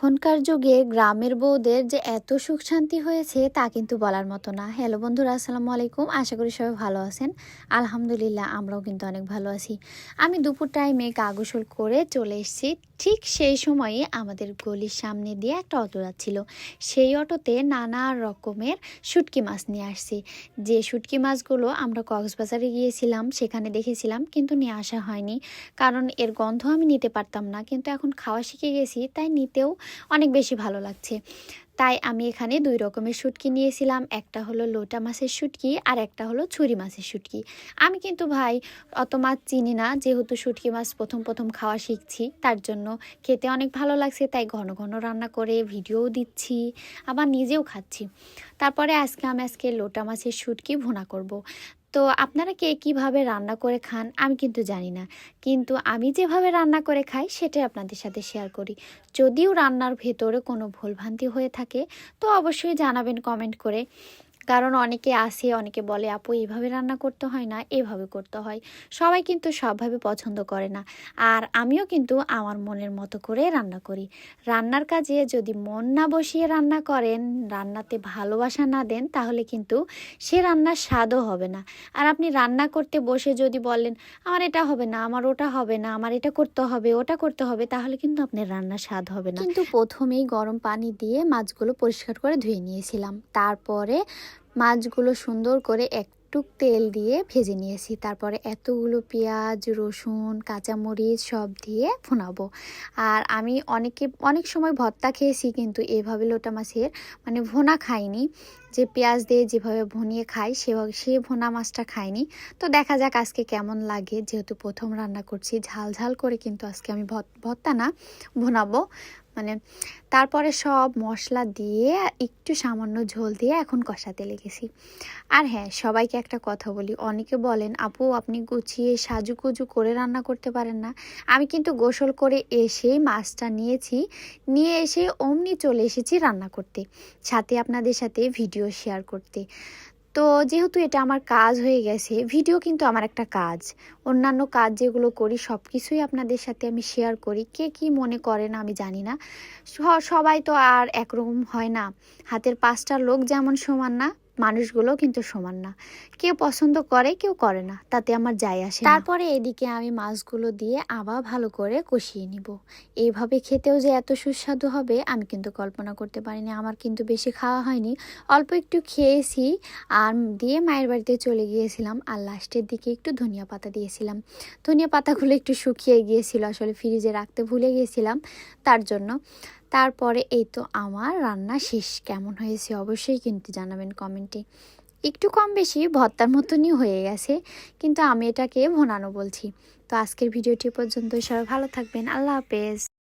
এখনকার যুগে গ্রামের বউদের যে এত সুখ শান্তি হয়েছে তা কিন্তু বলার মতো না। হ্যালো বন্ধুরা, আসসালামু আলাইকুম। আশা করি সবাই ভালো আছেন। আলহামদুলিল্লাহ আমরাও কিন্তু অনেক ভালো আছি। আমি দুপুর টাইমে গা করে চলে এসেছি। ঠিক সেই সময়ে আমাদের গলির সামনে দিয়ে একটা অটো যাচ্ছিল। সেই অটোতে নানা রকমের শুটকি মাছ নিয়ে আসছি। যে শুটকি মাছগুলো আমরা কক্সবাজারে গিয়েছিলাম, সেখানে দেখেছিলাম, কিন্তু নিয়ে আসা হয়নি। কারণ এর গন্ধ আমি নিতে পারতাম না। কিন্তু এখন খাওয়া শিখে গেছি, তাই নিতেও অনেক বেশি ভালো লাগছে। তাই আমি এখানে দুই রকমের শুটকি নিয়েছিলাম। একটা হলো লোটা মাছের শুটকি আর একটা হলো ছুরি মাছের শুটকি। আমি কিন্তু ভাই অত মাছ চিনি না, যেহেতু শুটকি মাছ প্রথম প্রথম খাওয়া শিখছি, তার জন্য খেতে অনেক ভালো লাগছে, তাই ঘন ঘন রান্না করে ভিডিও দিচ্ছি, আবার নিজেও খাচ্ছি। তারপরে আজকে আমি আজকে লোটা মাছের শুটকি ভুনা করব। তো আপনারা কে কীভাবে রান্না করে খান? আমি কিন্তু জানি না। কিন্তু আমি যেভাবে রান্না করে খাই, সেটাই আপনাদের সাথে শেয়ার করি। যদিও রান্নার ভেতরে কোনো ভুলভ্রান্তি হয়ে থাকে, তো অবশ্যই জানাবেন কমেন্ট করে। কারণ অনেকে আসে, অনেকে বলে, আপু এইভাবে রান্না করতে হয় না, এভাবে করতে হয়। সবাই কিন্তু সবভাবে পছন্দ করে না। আর আমিও কিন্তু আমার মনের মতো করে রান্না করি। রান্নার কাজে যদি মন না বসিয়ে রান্না করেন, রান্নাতে ভালোবাসা না দেন, তাহলে কিন্তু সে রান্নার স্বাদও হবে না। আর আপনি রান্না করতে বসে যদি বলেন, আমার এটা হবে না, আমার ওটা হবে না, আমার এটা করতে হবে, ওটা করতে হবে, তাহলে কিন্তু আপনার রান্নার স্বাদ হবে না। কিন্তু প্রথমেই গরম পানি দিয়ে মাছগুলো পরিষ্কার করে ধুয়ে নিয়েছিলাম। তারপরে মাছগুলো সুন্দর করে একটু তেল দিয়ে ভেজে নিয়েছি। তারপরে এতগুলো পেঁয়াজ, রসুন, কাঁচামরিচ সব দিয়ে ফোনাবো। আর আমি অনেকে, অনেক সময় ভর্তা খেয়েছি কিন্তু এভাবে লোটা মাছের মানে ভোনা খাইনি। যে পেঁয়াজ দিয়ে যেভাবে ভুনিয়ে খাই, সেভাবে সে ভোনা মাছটা খাইনি। তো দেখা যাক আজকে কেমন লাগে। যেহেতু প্রথম রান্না করছি, ঝাল ঝাল করে কিন্তু আজকে আমি ভর্তা না, ভুনাবো। মানে তারপরে সব মশলা দিয়ে একটু সামান্য ঝোল দিয়ে এখন কষাতে লেগেছি। আর হ্যাঁ সবাইকে একটা কথা বলি। অনেকে বলেন, আপু, আপনি গুছিয়ে সাজুকুজু করে রান্না করতে পারেন না। আমি কিন্তু গোসল করে এসে মাছটা নিয়েছি। নিয়ে এসে অমনি চলে এসেছি রান্না করতে। সাথে আপনাদের সাথে ভিডিও শেয়ার করতে। তো যেহেতু এটা আমার কাজ হয়ে গেছে, ভিডিও কিন্তু আমার একটা কাজ। অন্যান্য কাজ যেগুলো করি সব কিছুই আপনাদের সাথে আমি শেয়ার করি। কে কি মনে করে না আমি জানি না। সবাই তো আর একরকম হয় না। হাতের পাঁচটা লোক যেমন সমান না মানুষগুলো কিন্তু সমান না। কেউ পছন্দ করে, কেউ করে না। তাতে আমার যাই আসে তারপরে এদিকে আমি মাছগুলো দিয়ে আবার ভালো করে কষিয়ে নিব। এইভাবে খেতেও যে এত সুস্বাদু হবে, আমি কিন্তু কল্পনা করতে পারিনি। আমার কিন্তু বেশি খাওয়া হয়নি। অল্প একটু খেয়েছি আর দিয়ে মায়ের বাড়িতে চলে গিয়েছিলাম আর লাস্টের দিকে একটু ধনিয়া পাতা দিয়েছিলাম। ধনিয়া পাতাগুলো একটু শুকিয়ে গিয়েছিল, আসলে ফ্রিজে রাখতে ভুলে গিয়েছিলাম। তার জন্য তারপরে এই তো আমার রান্না শেষ। কেমন হয়েছে? অবশ্যই কিন্তু জানাবেন কমেন্টে। একটু কম বেশি ভত্তার মতনই হয়ে গেছে, কিন্তু আমি এটাকে ভোনানো বলছি। তো আজকের ভিডিওটি পর্যন্ত সবাই ভালো থাকবেন। আল্লাহ হাফেজ।